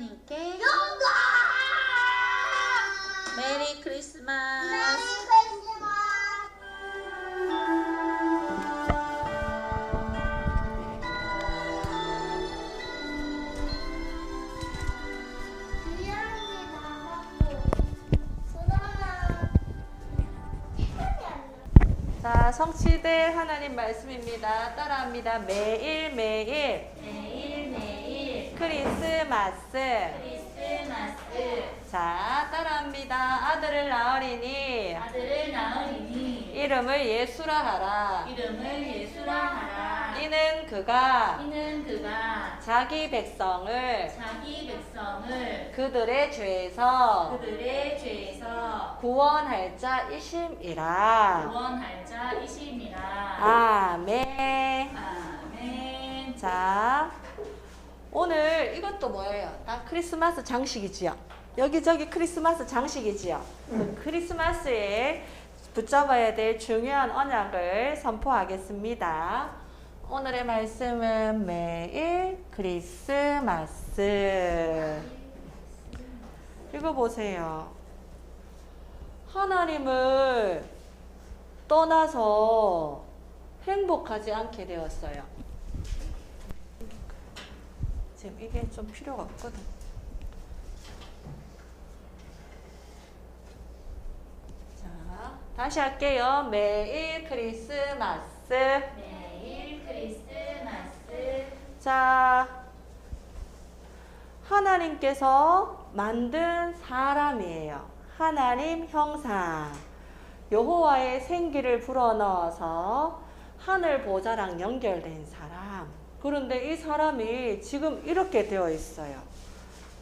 하나님께 용가 메리 크리스마스. 메리. 자, 성취될 하나님 말씀입니다. 따라합니다. 매일 매일 매일매일 크리스마스. 크리스마스 자, 따라합니다. 아들을 낳으리니 아들을 낳으리니 이름을 예수라 하라. 이름을 예수라 하라. 이는 그가 이는 그가 자기 백성을 자기 백성을 그들의 죄에서 그들의 죄에서 구원할 자이심이라. 구원할 자이심이라. 아멘. 아멘. 자, 오늘 이것도 뭐예요? 다 크리스마스 장식이지요. 여기저기 크리스마스 장식이지요. 그 크리스마스에 붙잡아야 될 중요한 언약을 선포하겠습니다. 오늘의 말씀은 매일 크리스마스. 읽어보세요. 하나님을 떠나서 행복하지 않게 되었어요. 지금 이게 좀 필요가 없거든. 자, 다시 할게요. 매일 크리스마스. 매일 크리스마스 자, 하나님께서 만든 사람이에요. 하나님 형상. 여호와의 생기를 불어넣어서 하늘 보좌랑 연결된 사람. 그런데 이 사람이 지금 이렇게 되어 있어요.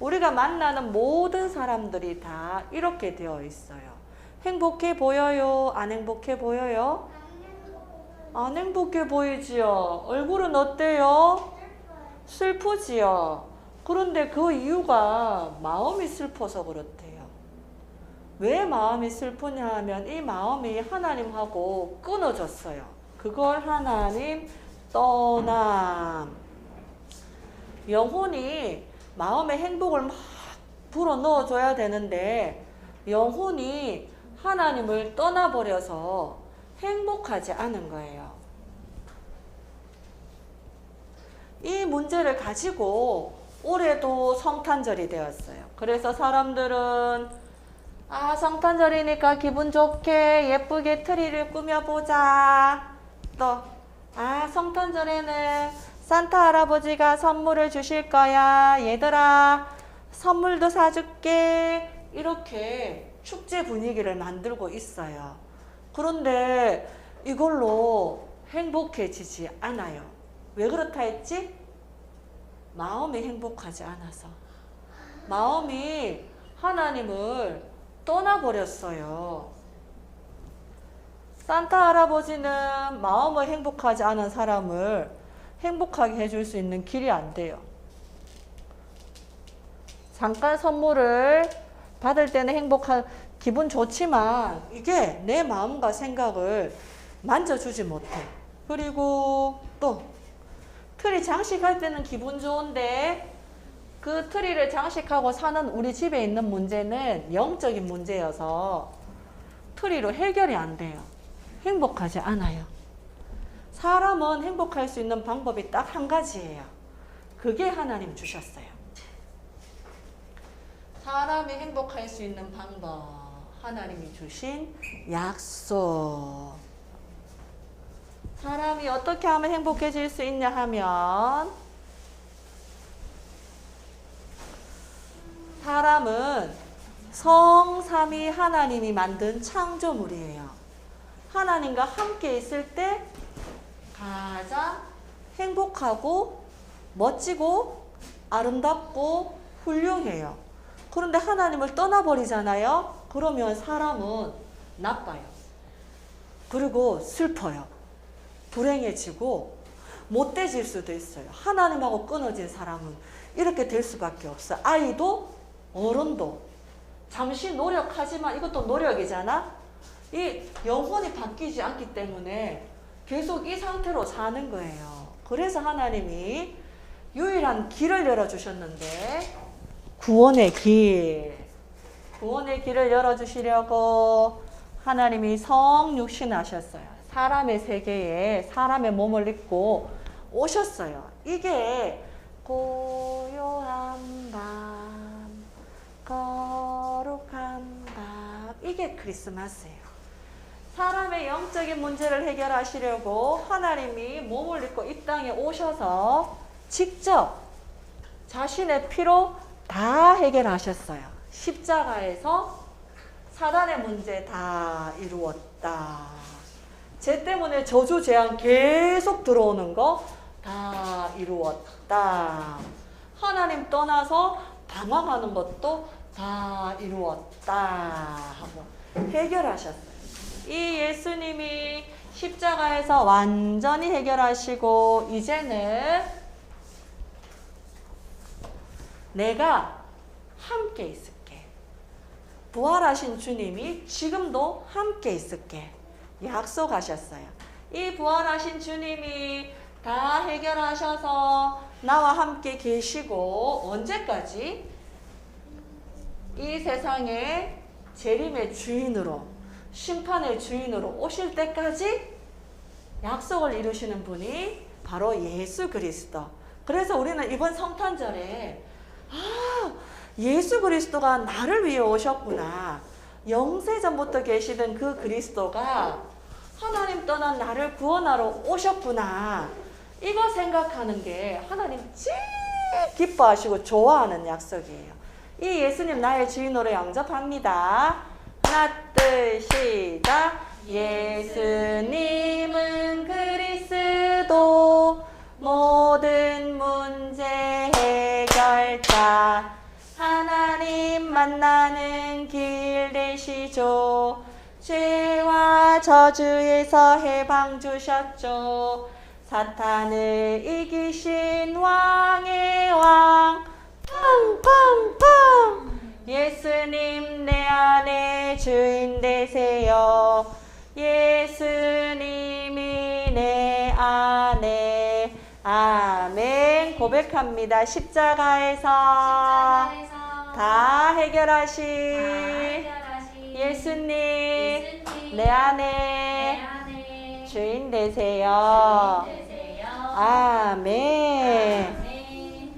우리가 만나는 모든 사람들이 다 이렇게 되어 있어요. 행복해 보여요? 안 행복해 보여요? 안 행복해 보이지요? 얼굴은 어때요? 슬프지요? 그런데 그 이유가 마음이 슬퍼서 그렇대요. 왜 마음이 슬프냐 하면 이 마음이 하나님하고 끊어졌어요. 그걸 하나님 떠남. 영혼이 마음의 행복을 막 불어 넣어줘야 되는데 영혼이 하나님을 떠나버려서 행복하지 않은 거예요. 이 문제를 가지고 올해도 성탄절이 되었어요. 그래서 사람들은 아, 성탄절이니까 기분 좋게 예쁘게 트리를 꾸며보자. 또, 아, 성탄절에는 산타 할아버지가 선물을 주실 거야. 얘들아, 선물도 사줄게. 이렇게 축제 분위기를 만들고 있어요. 그런데 이걸로 행복해지지 않아요. 왜 그렇다 했지? 마음이 행복하지 않아서. 마음이 하나님을 떠나버렸어요. 산타 할아버지는 마음을 행복하지 않은 사람을 행복하게 해줄 수 있는 길이 안 돼요. 잠깐 선물을 받을 때는 행복한 기분 좋지만 이게 내 마음과 생각을 만져주지 못해. 그리고 또 트리 장식할 때는 기분 좋은데 그 트리를 장식하고 사는 우리 집에 있는 문제는 영적인 문제여서 트리로 해결이 안 돼요. 행복하지 않아요. 사람은 행복할 수 있는 방법이 딱 한 가지예요. 그게 하나님 주셨어요. 사람이 행복할 수 있는 방법. 하나님이 주신 약속. 사람이 어떻게 하면 행복해질 수 있냐 하면 사람은 성삼위 하나님이 만든 창조물이에요. 하나님과 함께 있을 때 가장 행복하고 멋지고 아름답고 훌륭해요. 그런데 하나님을 떠나버리잖아요. 그러면 사람은 나빠요. 그리고 슬퍼요. 불행해지고 못돼질 수도 있어요. 하나님하고 끊어진 사람은 이렇게 될 수밖에 없어요. 아이도 어른도 잠시 노력하지만 이것도 노력이잖아. 이 영혼이 바뀌지 않기 때문에 계속 이 상태로 사는 거예요. 그래서 하나님이 유일한 길을 열어주셨는데 구원의 길, 구원의 길을 열어주시려고 하나님이 성육신 하셨어요. 사람의 세계에 사람의 몸을 입고 오셨어요. 이게 고요한 밤, 거룩한 밤, 이게 크리스마스예요. 사람의 영적인 문제를 해결하시려고 하나님이 몸을 입고 이 땅에 오셔서 직접 자신의 피로 다 해결하셨어요. 십자가에서 사단의 문제 다 이루었다. 쟤 때문에 저주 재앙 계속 들어오는 거 다 이루었다. 하나님 떠나서 방황하는 것도 다 이루었다. 하고 해결하셨어요. 이 예수님이 십자가에서 완전히 해결하시고 이제는 내가 함께 있을게. 부활하신 주님이 지금도 함께 있을게. 약속하셨어요. 이 부활하신 주님이 다 해결하셔서 나와 함께 계시고 언제까지? 이 세상에 재림의 주인으로 심판의 주인으로 오실 때까지 약속을 이루시는 분이 바로 예수 그리스도. 그래서 우리는 이번 성탄절에 아, 예수 그리스도가 나를 위해 오셨구나. 영세전부터 계시던 그 그리스도가 하나님 떠난 나를 구원하러 오셨구나. 이거 생각하는 게 하나님 제일 기뻐하시고 좋아하는 약속이에요. 이 예수님 나의 주인으로 영접합니다. 하나, 둘, 시작. 예수님은 그리스도. 모든 문제 해결자. 하나님 만나는 길 되시죠. 죄와 저주에서 해방 주셨죠. 사탄을 이기신 왕의 왕. 팡팡팡 예수님 내 안에 주인 되세요. 예수님이 내 안에. 아멘. 고백합니다. 십자가에서 십자가에서 다 해결하신 예수님 예수님 내내 안에 안에 주인 되세요. 주인 되세요. 아멘. 네.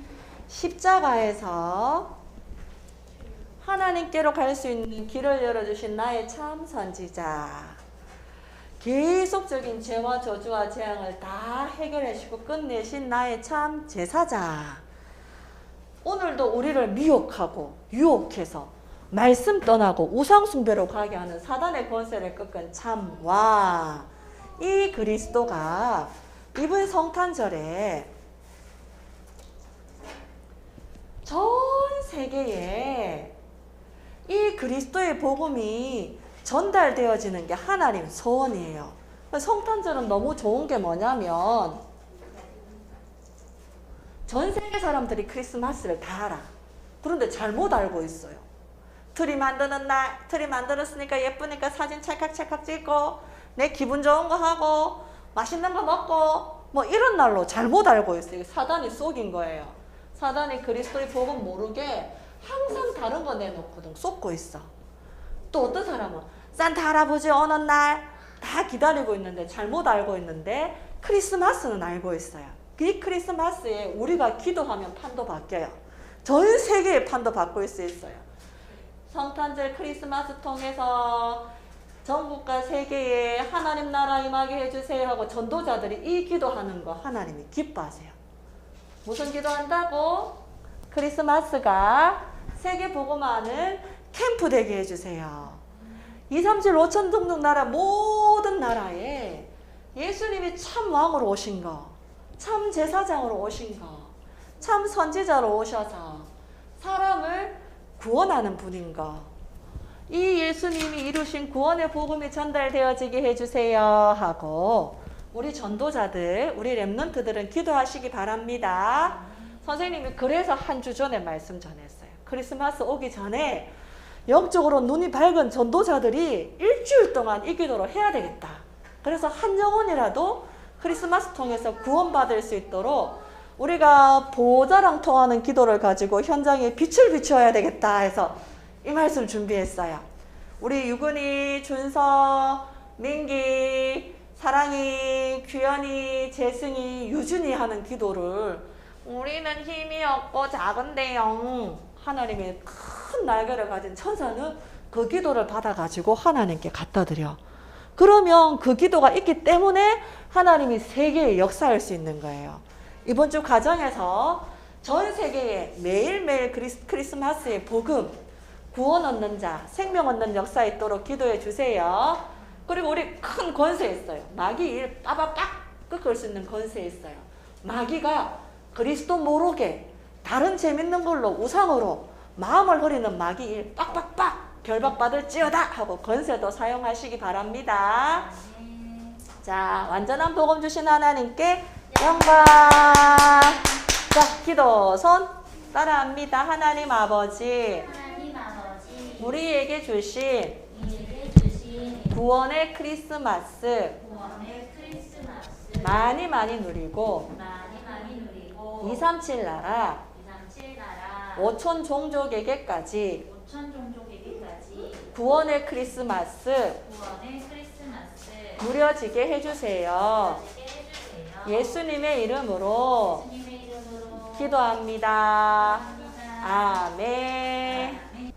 십자가에서 하나님께로 갈 수 있는 길을 열어주신 나의 참 선지자. 계속적인 죄와 저주와 재앙을 다 해결하시고 끝내신 나의 참 제사자. 오늘도 우리를 미혹하고 유혹해서 말씀 떠나고 우상숭배로 가게 하는 사단의 권세를 꺾은 참 와. 이 그리스도가 이번 성탄절에 전 세계에 이 그리스도의 복음이 전달되어지는 게 하나님 소원이에요. 성탄절은 너무 좋은 게 뭐냐면 전 세계 사람들이 크리스마스를 다 알아. 그런데 잘못 알고 있어요. 트리 만드는 날, 트리 만들었으니까 예쁘니까 사진 찰칵찰칵 찍고 내 기분 좋은 거 하고 맛있는 거 먹고 뭐 이런 날로 잘못 알고 있어요. 사단이 속인 거예요. 사단이 그리스도의 복음 모르게 항상 다른 거 내놓거든. 쏟고 있어. 또 어떤 사람은 산타 할아버지 오는 날다 기다리고 있는데 잘못 알고 있는데 크리스마스는 알고 있어요. 이 크리스마스에 우리가 기도하면 판도 바뀌어요. 전 세계의 판도 바꿀 수 있어요. 성탄절 크리스마스 통해서 전국과 세계에 하나님 나라 임하게 해주세요 하고 전도자들이 이 기도하는 거 하나님이 기뻐하세요. 무슨 기도한다고? 크리스마스가 세계 복음하는 캠프 되게 해주세요. 2, 3, 7, 5천 등등 나라 모든 나라에 예수님이 참 왕으로 오신 거, 참 제사장으로 오신 거, 참 선지자로 오셔서 사람을 구원하는 분인 거. 이 예수님이 이루신 구원의 복음이 전달되어지게 해주세요 하고 우리 전도자들, 우리 랩런트들은 기도하시기 바랍니다. 선생님이 그래서 한 주 전에 말씀 전했어요. 크리스마스 오기 전에 영적으로 눈이 밝은 전도자들이 일주일 동안 이 기도를 해야 되겠다. 그래서 한 영혼이라도 크리스마스 통해서 구원받을 수 있도록 우리가 보호자랑 통하는 기도를 가지고 현장에 빛을 비추어야 되겠다 해서 이 말씀 준비했어요. 우리 유근이, 준서, 민기, 사랑이, 규현이, 재승이, 유준이 하는 기도를 우리는 힘이 없고 작은데요. 하나님의 큰 날개를 가진 천사는 그 기도를 받아가지고 하나님께 갖다 드려. 그러면 그 기도가 있기 때문에 하나님이 세계에 역사할 수 있는 거예요. 이번 주 가정에서 전 세계에 매일매일 크리스, 크리스마스의 복음, 구원 얻는 자, 생명 얻는 역사 있도록 기도해 주세요. 그리고 우리 큰 권세 있어요. 마귀 일 빠바빡 꺾을 수 있는 권세 있어요. 마귀가 그리스도 모르게 다른 재밌는 걸로 우상으로 마음을 흐리는 마귀 일 빡빡빡 결박받을지어다 하고 권세도 사용하시기 바랍니다. 자, 완전한 복음 주신 하나님께 영광. 자, 기도 손 따라합니다. 하나님 아버지, 우리에게 주신 구원의 크리스마스 많이 많이 누리고 237 나라 237 나라 5천 종족에게까지 5천 종족에게까지 구원의 크리스마스 구원의 크리스마스 누려지게 해주세요. 예수님의 이름으로 예수님의 이름으로 기도합니다. 기도합니다. 아멘. 아멘.